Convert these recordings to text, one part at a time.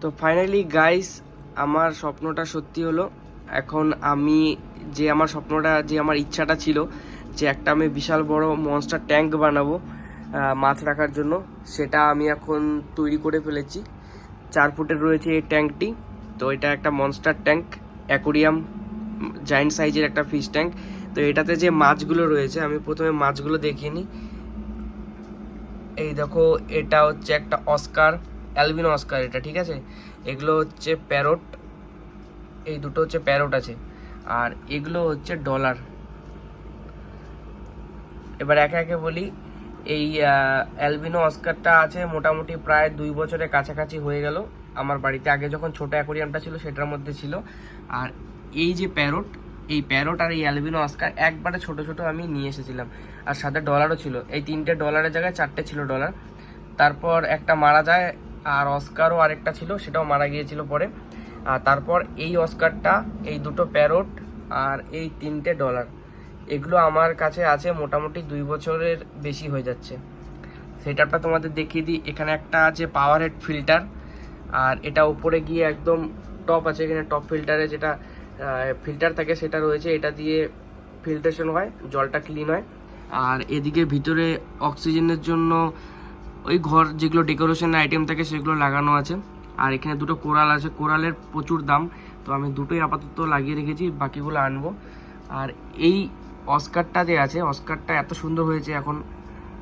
তো finally guys আমার স্বপ্নটা সত্যি হলো, এখন আমি যে আমার স্বপ্নটা, যে আমার ইচ্ছাটা ছিল যে একটা আমি বিশাল বড় মনস্টার ট্যাঙ্ক বানাবো মাছ রাখার জন্য, সেটা আমি এখন তৈরি করে ফেলেছি। চার ফুটের রয়েছে এই ট্যাঙ্কটি তো এটা একটা মনস্টার ট্যাঙ্ক অ্যাকোরিয়াম জায়েন্ট সাইজের একটা ফিশ ট্যাঙ্ক তো এটাতে যে মাছগুলো রয়েছে, আমি প্রথমে মাছগুলো দেখিনি। এই দেখো, এটা হচ্ছে একটা অস্কার অ্যালবিনো অস্কার এটা, ঠিক আছে? এগুলো হচ্ছে প্যারট, এই দুটো হচ্ছে প্যারট আছে। আর এগুলো হচ্ছে ডলার। এবার একে একে বলি, এই অ্যালবিনো অস্কারটা আছে মোটামুটি প্রায় দুই বছরের কাছাকাছি হয়ে গেল। আমার বাড়িতে আগে যখন ছোট অ্যাকোরিয়ামটা ছিল সেটার মধ্যে ছিল। আর এই যে প্যারট, এই প্যারট আর এই অ্যালবিনো অস্কার একবারে ছোট ছোট আমি নিয়ে এসেছিলাম। আর সাথে ডলারও ছিল। এই তিনটে ডলারের জায়গায় চারটে ছিল ডলার। তারপর একটা মারা যায় আর অস্কারও আরেকটা ছিল, সেটাও মারা গিয়েছিল পরে। আর তারপর এই অস্কারটা, এই দুটো প্যারট আর এই তিনটে ডলার, এগুলো আমার কাছে আছে, মোটামুটি দুই বছরের বেশি হয়ে যাচ্ছে। সেটআপটা তোমাদের দেখিয়ে দিই, এখানে একটা আছে পাওয়ার হেড ফিল্টার আর এটা উপরে গিয়ে একদম টপ আছে, এখানে টপ ফিল্টারে যেটা ফিল্টার থাকে, সেটা রয়েছে, এটা দিয়ে ফিল্ট্রেশন হয়, জলটা ক্লিন হয়। আর এদিকে ভিতরে অক্সিজেনের জন্য ওই ঘর যেগুলো ডেকোরেশন আইটেম থাকে সেগুলো লাগানো আছে। আর এখানে দুটো কোরাল আছে। কোরালের প্রচুর দাম। তো আমি দুটোই আপাতত লাগিয়ে রেখেছি, বাকিগুলো আনব। আর এই অস্কারটা যে আছে। অস্কারটা এত সুন্দর হয়েছে এখন।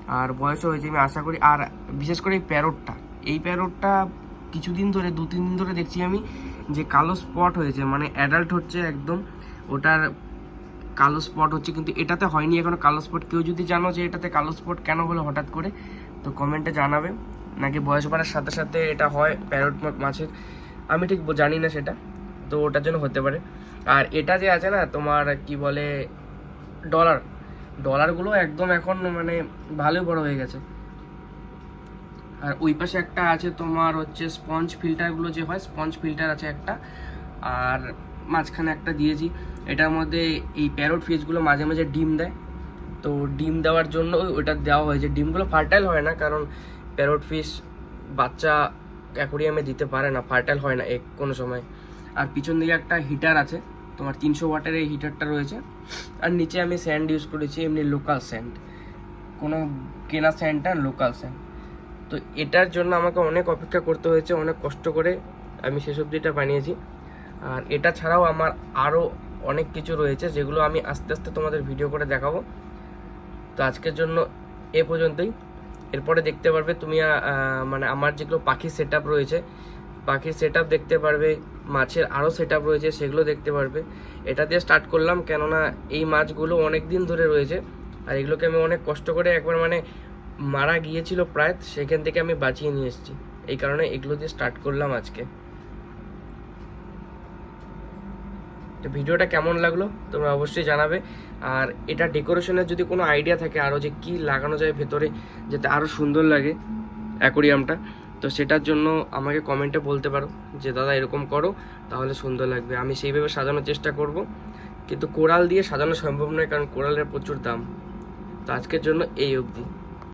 আর বয়সও হয়েছে, আমি আশা করি। আর বিশেষ করে এই প্যারটটা। এই প্যারটটা কিছুদিন ধরে, দু, তিন দিন ধরে দেখছি আমি যে কালো স্পট হয়েছে। মানে অ্যাডাল্ট হচ্ছে একদম। ওটার কালো স্পট হচ্ছে। কিন্তু এটাতে হয়নি এখনও কালো স্পট কেউ যদি জানো যে এটাতে কালো স্পট কেন হলো হঠাৎ করে? তো কমেন্টে জানাবে নাকি বয়স বাড়ার সাথে সাথে এটা হয় প্যারট মাছের? আমি ঠিক জানি না সেটা, তো ওটার জন্য হতে পারে। আর এটা যে আছে না, তোমার কি বলে ডলার ডলারগুলো একদম এখন মানে ভালোই বড় হয়ে গেছে। আর ওই পাশে একটা আছে তোমার হচ্ছে স্পঞ্জ ফিল্টারগুলো যে হয় স্পঞ্জ ফিল্টার আছে একটা। আর মাঝখানে একটা দিয়েছি, এটার মধ্যে এই প্যারট ফিশগুলো মাঝে মাঝে ডিম দেয়। তো ডিম দেওয়ার জন্য ওটা দেওয়া হয়েছে। ডিমগুলো ফার্টাইল হয় না, কারণ প্যারট ফিশ বাচ্চা অ্যাকোরিয়ামে দিতে পারে না, ফার্টাইল হয় না এক কোনো সময়। আর পিছন দিকে একটা হিটার আছে, তোমার তিনশো ওয়াটের এই হিটারটা রয়েছে। আর নিচে আমি স্যান্ড ইউজ করেছি, এমনি লোকাল স্যান্ড। কোনো কেনা স্যান্ডটা লোকাল স্যান্ড। তো এটার জন্য আমাকে অনেক অপেক্ষা করতে হয়েছে, অনেক কষ্ট করে আমি সে সবজিটা বানিয়েছি। আর এটা ছাড়াও আমার আরও অনেক কিছু রয়েছে, যেগুলো আমি আস্তে আস্তে তোমাদের ভিডিও করে দেখাবো। তো আজকের জন্য এ পর্যন্তই। এরপরে দেখতে পারবে তুমি মানে আমার যেগুলো পাখির সেট রয়েছে, পাখির সেট দেখতে পারবে, মাছের আরও সেট রয়েছে, সেগুলো দেখতে পারবে। এটা দিয়ে স্টার্ট করলাম, কেননা এই মাছগুলো অনেক দিন ধরে রয়েছে, আর এগুলোকে আমি অনেক কষ্ট করে একবার মানে মারা গিয়েছিল প্রায়, সেখান থেকে আমি বাঁচিয়ে নিয়ে এসেছি। এই কারণে এগুলো দিয়ে স্টার্ট করলাম আজকে। তো ভিডিওটা কেমন লাগল তোমরা অবশ্যই জানাবে। আর এটা ডেকোরেশনের যদি কোনো আইডিয়া থাকে আরও যে কি লাগানো যায় ভেতরে, যাতে আরও সুন্দর লাগে অ্যাকোরিয়ামটা, তো সেটার জন্য আমাকে কমেন্টে বলতে পারো যে, দাদা, এরকম করো, তাহলে সুন্দর লাগবে। আমি সেইভাবে সাজানোর চেষ্টা করব। কিন্তু কোরাল দিয়ে সাজানো সম্ভব নয়, কারণ কোরালের প্রচুর দাম। তো আজকের জন্য এই অবধি।